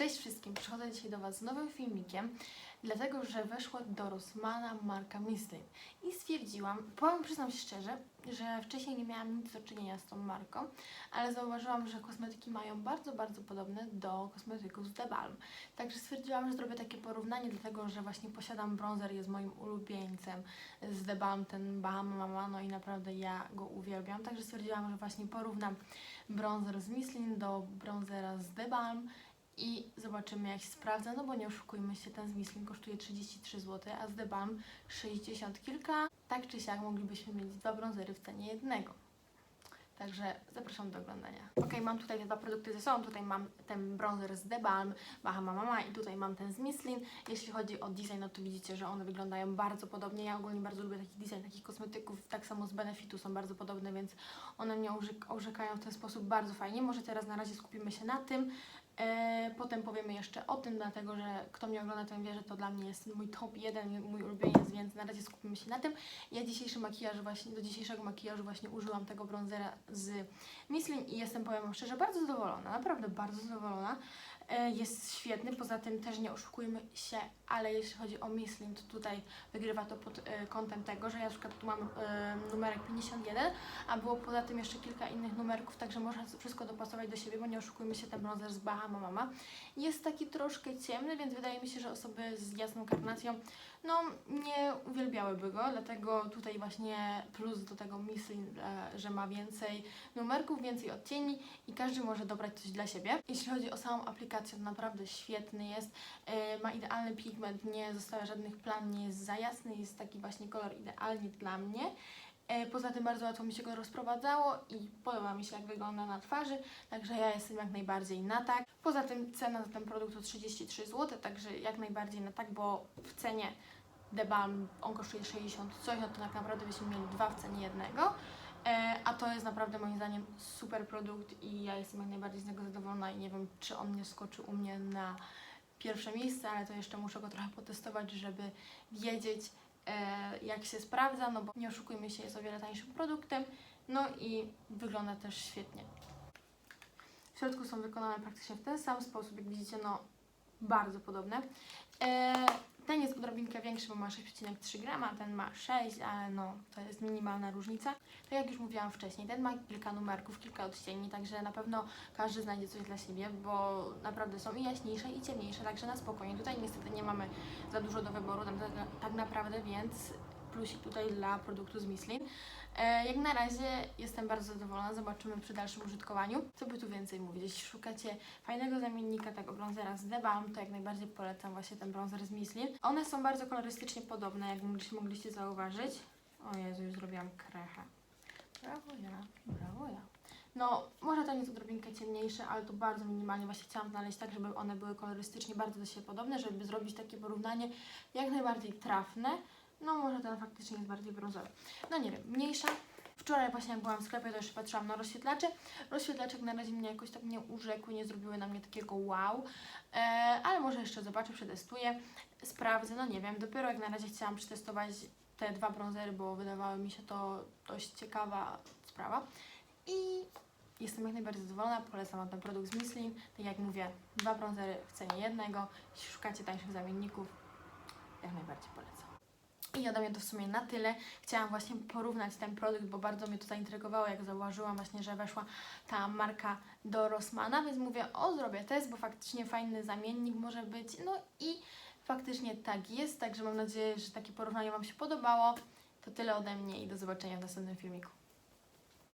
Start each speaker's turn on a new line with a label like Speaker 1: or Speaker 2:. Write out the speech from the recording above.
Speaker 1: Cześć wszystkim, przychodzę dzisiaj do Was z nowym filmikiem, dlatego że weszła do Rossmana marka Michelin i stwierdziłam, powiem, przyznam się szczerze, że wcześniej nie miałam nic do czynienia z tą marką, ale zauważyłam, że kosmetyki mają bardzo, bardzo podobne do kosmetyków z The Balm. Także stwierdziłam, że zrobię takie porównanie, dlatego że właśnie posiadam bronzer, jest moim ulubieńcem z The Balm, ten Bahama Mama, no i naprawdę ja go uwielbiam. Także stwierdziłam, że właśnie porównam bronzer z Michelin do bronzera z The Balm i zobaczymy jak się sprawdza, no bo nie oszukujmy się, ten z Michelin kosztuje 33 zł, a z The Balm 60 kilka. Tak czy siak moglibyśmy mieć dwa bronzery w cenie jednego. Także zapraszam do oglądania. Ok, mam tutaj te dwa produkty ze sobą. Tutaj mam ten bronzer z The Balm, Bahama Mama i tutaj mam ten z Michelin. Jeśli chodzi o design, no to widzicie, że one wyglądają bardzo podobnie. Ja ogólnie bardzo lubię taki design takich kosmetyków. Tak samo z Benefitu są bardzo podobne, więc one mnie orzek- orzekają w ten sposób bardzo fajnie. Może teraz na razie skupimy się na tym. E, potem powiemy jeszcze o tym, dlatego że kto mnie ogląda, ten wie, że to dla mnie jest mój top jeden, mój ulubieniec, więc na razie skupimy się na tym. Ja dzisiejszy makijaż właśnie, do dzisiejszego makijażu właśnie użyłam tego bronzera z Michelin i jestem, powiem szczerze, bardzo zadowolona, naprawdę bardzo zadowolona. E, Jest świetny, poza tym też nie oszukujmy się, ale jeśli chodzi o Michelin, to tutaj wygrywa to pod e, kątem tego, że ja na przykład tu mam e, numerek 51, a było poza tym jeszcze kilka innych numerków, także można wszystko dopasować do siebie, bo nie oszukujmy się, ten bronzer z Bahama Mama jest taki troszkę ciemny, więc wydaje mi się, że osoby z jasną karnacją no nie uwielbiałyby go, dlatego tutaj właśnie plus do tego Michelin, e, że ma więcej numerków, więcej odcieni i każdy może dobrać coś dla siebie. Jeśli chodzi o samą aplikację, to naprawdę świetny jest, e, ma idealny pigment, nie zostawia żadnych plam, nie jest za jasny, jest taki właśnie kolor idealnie dla mnie. E, Poza tym bardzo łatwo mi się go rozprowadzało i podoba mi się jak wygląda na twarzy, także ja jestem jak najbardziej na tak. Poza tym cena za ten produkt to 33 zł, także jak najbardziej na tak, bo w cenie The Balm on kosztuje 60 coś, no to tak naprawdę byśmy mieli dwa w cenie jednego. E, a to jest naprawdę moim zdaniem super produkt i ja jestem jak najbardziej z niego zadowolona i nie wiem, czy on nie skoczy u mnie na pierwsze miejsce, ale to jeszcze muszę go trochę potestować, żeby wiedzieć, e, jak się sprawdza, no bo nie oszukujmy się, jest o wiele tańszym produktem, no i wygląda też świetnie. W środku są wykonane praktycznie w ten sam sposób, jak widzicie, no bardzo podobne. Ten jest odrobinkę większy, bo ma 6,3 grama, ten ma 6, ale no to jest minimalna różnica. Tak jak już mówiłam wcześniej, ten ma kilka numerków, kilka odcieni, także na pewno każdy znajdzie coś dla siebie, bo naprawdę są i jaśniejsze i ciemniejsze, także na spokojnie. Tutaj niestety nie mamy za dużo do wyboru, tam tak, tak naprawdę, więc plusik tutaj dla produktu z Michelin. E, jak na razie jestem bardzo zadowolona, zobaczymy przy dalszym użytkowaniu. Co by tu więcej mówić? Jeśli szukacie fajnego zamiennika tego bronzera z The Balm, to jak najbardziej polecam właśnie ten bronzer z Michelin. One są bardzo kolorystycznie podobne, jak mogliście, zauważyć. O Jezu, już zrobiłam krechę. Brawo ja, brawo ja. No, może to jest odrobinkę ciemniejsze, ale to bardzo minimalnie. Właśnie chciałam znaleźć tak, żeby one były kolorystycznie bardzo do siebie podobne, żeby zrobić takie porównanie jak najbardziej trafne. No, może ten faktycznie jest bardziej brązowy. No nie wiem, mniejsza. Wczoraj właśnie jak byłam w sklepie, to jeszcze patrzyłam na rozświetlacze. Rozświetlaczek na razie mnie jakoś tak nie urzekły, nie zrobiły na mnie takiego wow. E, ale może jeszcze zobaczę, przetestuję, sprawdzę, no nie wiem. Dopiero jak na razie chciałam przetestować te dwa brązery, bo wydawało mi się to dość ciekawa sprawa. I jestem jak najbardziej zadowolona, polecam ten produkt z Michelin. Tak jak mówię, dwa brązery w cenie jednego. Jeśli szukacie tańszych zamienników, jak najbardziej polecam. I ode mnie to w sumie na tyle. Chciałam właśnie porównać ten produkt, bo bardzo mnie to zaintrygowało, jak zauważyłam właśnie, że weszła ta marka do Rossmana, więc mówię, o zrobię test, bo faktycznie fajny zamiennik może być. No i faktycznie tak jest, także mam nadzieję, że takie porównanie Wam się podobało. To tyle ode mnie i do zobaczenia w następnym filmiku.